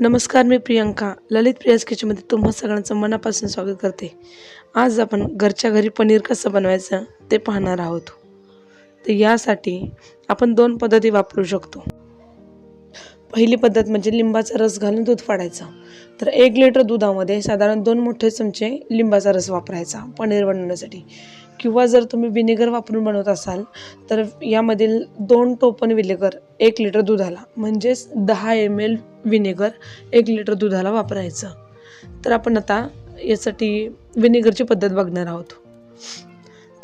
नमस्कार मी प्रियंका. ललित प्रियाज किचनमध्ये तुम्हा सगळ्यांचं मनापासून स्वागत करते. आज आपण घरच्या घरी पनीर कसं बनवायचं ते पाहणार आहोत. तर यासाठी आपण दोन पद्धती वापरू शकतो. पहिली पद्धत म्हणजे लिंबाचा रस घालून दूध फाडायचं. तर एक लिटर दुधामध्ये साधारण दोन मोठे चमचे लिंबाचा रस वापरायचा पनीर बनवण्यासाठी. किंवा जर तुम्ही विनेगर वापरून बनवत असाल तर यामधील दोन टोपण विनेगर एक लिटर दुधाला म्हणजेच दहा एम एल विनेगर एक लिटर दुधाला वापरायचं. तर आपण आता यासाठी विनेगरची पद्धत बघणार आहोत.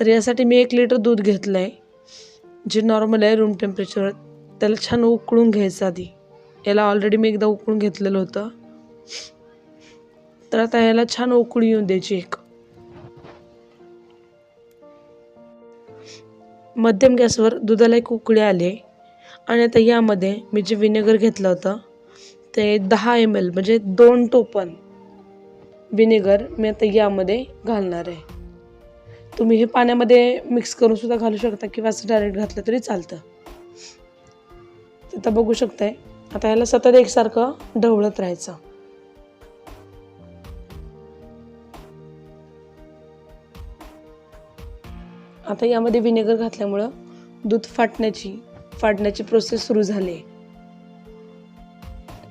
तर यासाठी मी एक लिटर दूध घेतलं आहे जे नॉर्मल आहे रूम टेम्परेचर त्याला छान उकळून घ्यायचं आधी. याला ऑलरेडी मी एकदा उकळून घेतलेलं होतं. तर आता याला छान उकळी येऊन द्यायची एक. मध्यम गॅसवर दुधाला एक उकळी आले आणि आता यामध्ये मी जे विनेगर घेतलं होतं ते दहा एम एल म्हणजे दोन टोपण विनेगर मी आता यामध्ये घालणार आहे. तुम्ही हे पाण्यामध्ये मिक्स करून सुद्धा घालू शकता किंवा असं डायरेक्ट घातलं तरी चालतं. आता बघू शकताय. आता ह्याला सतत एकसारखं ढवळत राहायचं. आता यामध्ये व्हिनेगर घातल्यामुळं दूध फाटण्याची फाटण्याची प्रोसेस सुरू झाली आहे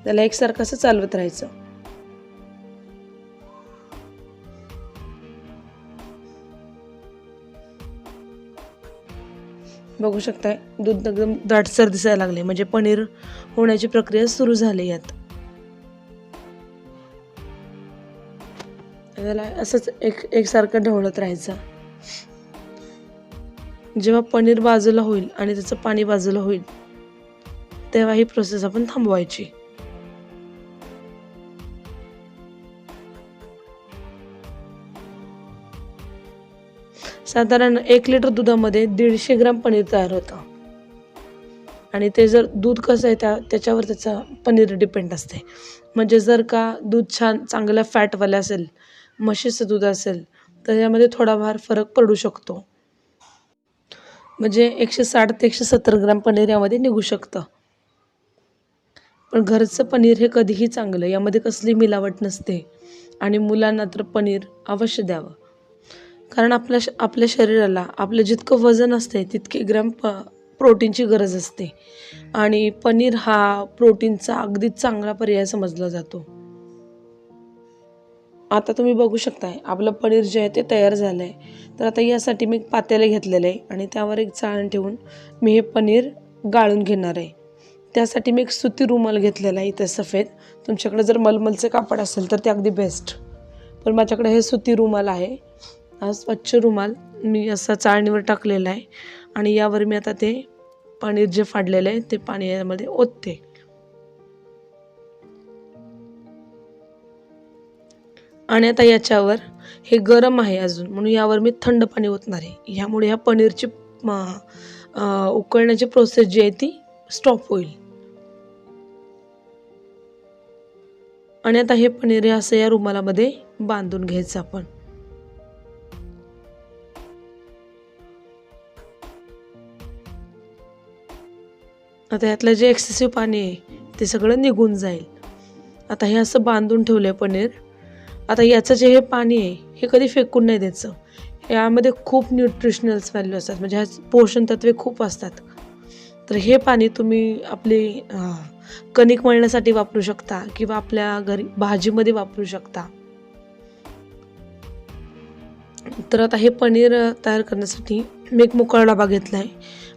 त्याला एकसारखं असं चालवत राहायचं. बघू शकताय दूध एकदम दाटसर दिसायला लागले म्हणजे पनीर होण्याची प्रक्रिया सुरू झाली यात. त्याला असंच एक एकसारखं ढवळत राहायचं. जेव्हा पनीर बाजूला होईल आणि त्याचं पाणी बाजूला होईल तेव्हा ही प्रोसेस आपण थांबवायची. साधारण एक लिटर दुधामध्ये दीडशे ग्राम पनीर तयार होतं. आणि ते जर दूध कसं आहे त्या त्याच्यावर त्याचं पनीर डिपेंड असते. म्हणजे जर का दूध छान चांगलं फॅटवालं असेल म्हशीचं दूध असेल तर यामध्ये थोडाफार फरक पडू शकतो. म्हणजे एकशे साठ ते एकशे सत्तर ग्राम पनीर यामध्ये निघू शकतं. पण घरचं पनीर हे कधीही चांगलं यामध्ये कसली मिलावट नसते आणि मुलांना तर पनीर अवश्य द्यावं. कारण आपल्या श आपल्या शरीराला आपलं जितकं वजन असते तितके ग्रॅम प प्रोटीनची गरज असते. आणि पनीर हा प्रोटीनचा अगदीच चांगला पर्याय समजला जातो. आता तुम्ही बघू शकताय आपलं पनीर जे आहे ते तयार झालं आहे तर आता यासाठी मी पातेले घेतलेलं आहे आणि त्यावर एक चाळण ठेवून मी हे पनीर गाळून घेणार आहे. त्यासाठी मी एक सुती रुमाल घेतलेला आहे इथे सफेद. तुमच्याकडे जर मलमलचे कापड असेल तर ते अगदी बेस्ट पण माझ्याकडे हे सुती रुमाल आहे. हा स्वच्छ रुमाल मी असा चाळणीवर टाकलेला आहे आणि यावर मी आता ते पनीर जे फाडलेलं आहे ते पाणी यामध्ये ओतते. आणि आता याच्यावर हे गरम आहे अजून. म्हणून यावर मी थंड पाणी ओतणार आहे. ह्यामुळे ह्या पनीरची उकळण्याची प्रोसेस जी आहे ती स्टॉप होईल. आणि आता हे पनीर असं या रुमालामध्ये बांधून घ्यायचं आपण. आता यातलं जे एक्सेसिव्ह पाणी आहे ते सगळं निघून जाईल. आता हे असं बांधून ठेवलं आहे पनीर. आता याचं जे हे पाणी आहे हे कधी फेकून नाही द्यायचं. यामध्ये खूप न्यूट्रिशनल्स व्हॅल्यू असतात. म्हणजे ह्या पोषण तत्वे खूप असतात. तर हे पाणी तुम्ही आपली कणिक मळण्यासाठी वापरू शकता किंवा आपल्या घरी भाजीमध्ये वापरू शकता. तर आता हे पनीर तयार करण्यासाठी मी एक मोकळा डबा घेतला आहे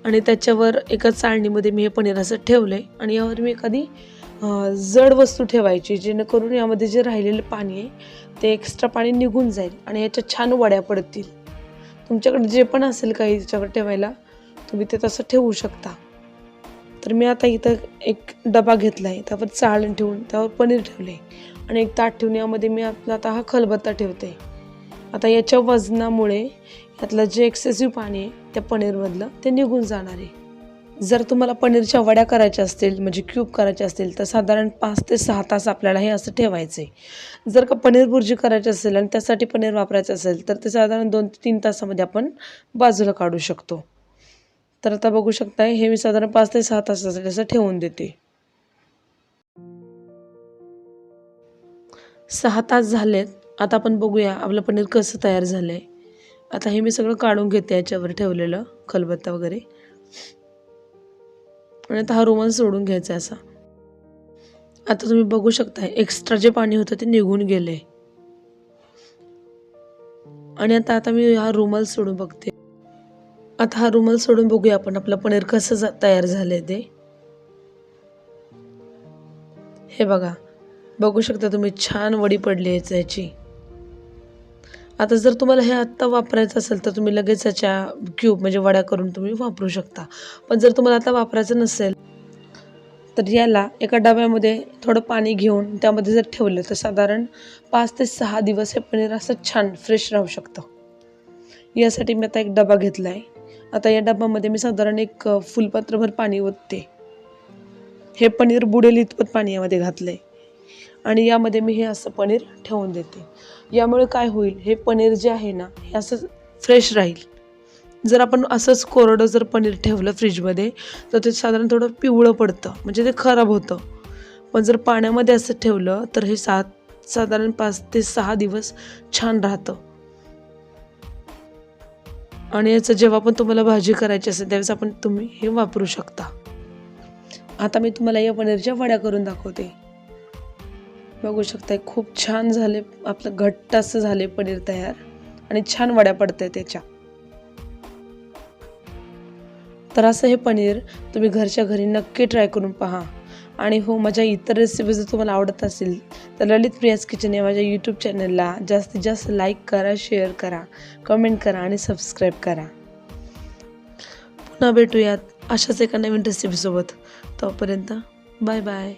आणि त्याच्यावर एका चाळणीमध्ये मी हे पनीर असं ठेवलं आहे आणि यावर मी एखादी जड वस्तू ठेवायची जेणेकरून यामध्ये जे राहिलेलं पाणी आहे ते एक्स्ट्रा पाणी निघून जाईल आणि याच्या छान वड्या पडतील. तुमच्याकडे जे पण असेल काही त्याच्याकडे ठेवायला तुम्ही ते तसं ठेवू शकता. तर मी आता इथं एक डबा घेतला आहे त्यावर चाळण ठेवून त्यावर पनीर ठेवले आणि एक ताट ठेवून यामध्ये मी आपला आता हा खलबत्ता ठेवते. आता याच्या वजनामुळे यातलं जे एक्सेसिव्ह पाणी आहे त्या पनीरमधलं ते निघून जाणार आहे. जर तुम्हाला पनीरच्या वड्या करायच्या असतील म्हणजे क्यूब करायच्या असतील तर साधारण पाच ते सहा तास आपल्याला हे असं ठेवायचं आहे जर का पनीर भुर्जी करायची असेल आणि त्यासाठी पनीर वापरायचं असेल तर ते साधारण दोन ते तीन तासामध्ये आपण बाजूला काढू शकतो. तर आता बघू शकताय हे मी साधारण पाच ते सहा तासासाठी असं ठेवून देते. सहा तास झालेत. आता आपण बघूया आपलं पनीर कसं तयार झालं आहे आता हे मी सगळं काढून घेते याच्यावर ठेवलेलं खलबत्ता वगैरे. आणि आता हा रुमाल सोडून घ्यायचा आहे असा. आता तुम्ही बघू शकता एक्स्ट्रा जे पाणी होतं ते निघून गेले आणि आता आता मी हा रुमाल सोडून बघते. आता हा रुमाल सोडून बघूया आपण आपलं पनीर कसं जा- तयार झालंय ते. हे बघा बघू शकता तुम्ही छान वडी पडली आहे याची. आता जर तुम्हाला हे आत्ता वापरायचं असेल तर तुम्ही लगेच याच्या क्यूब म्हणजे वड्या करून तुम्ही वापरू शकता. पण जर तुम्हाला आता वापरायचं नसेल तर याला एका डब्यामध्ये थोडं पाणी घेऊन त्यामध्ये जर ठेवलं तर साधारण पाच ते सहा दिवस हे पनीर असं छान फ्रेश राहू शकतं. यासाठी मी आता एक डबा घेतला आहे आता या डब्यामध्ये मी साधारण एक फुलपात्रभर पाणी ओतते. हे पनीर बुडेल इतपत पाणी यामध्ये घातलं आहे आणि यामध्ये मी हे असं पनीर ठेवून देते. यामुळे काय होईल हे पनीर जे आहे ना हे असं फ्रेश राहील. जर आपण असंच कोरडं जर पनीर ठेवलं फ्रीजमध्ये तर ते साधारण थोडं पिवळं पडतं म्हणजे ते खराब होतं. पण जर पाण्यामध्ये असं ठेवलं तर हे सात साधारण पाच ते सहा दिवस छान राहतं. आणि याचं जेव्हा पण तुम्हाला भाजी करायची असेल त्यावेळेस आपण तुम्ही हे वापरू शकता. आता मी तुम्हाला या पनीरच्या वड्या करून दाखवते. बघू शकताय खूप छान झाले आपलं घट्ट असं झाले पनीर तयार. आणि छान वड्या पडत आहे त्याच्या. तर असं हे पनीर तुम्ही घरच्या घरी नक्की ट्राय करून पहा. आणि हो माझ्या इतर रेसिपी जर तुम्हाला आवडत असेल तर ललित प्रियास किचन या माझ्या यूट्यूब चॅनलला जास्तीत जास्त लाईक करा शेअर करा कमेंट करा आणि सबस्क्राईब करा. पुन्हा भेटूयात अशाच एका नवीन रेसिपीसोबत तोपर्यंत बाय बाय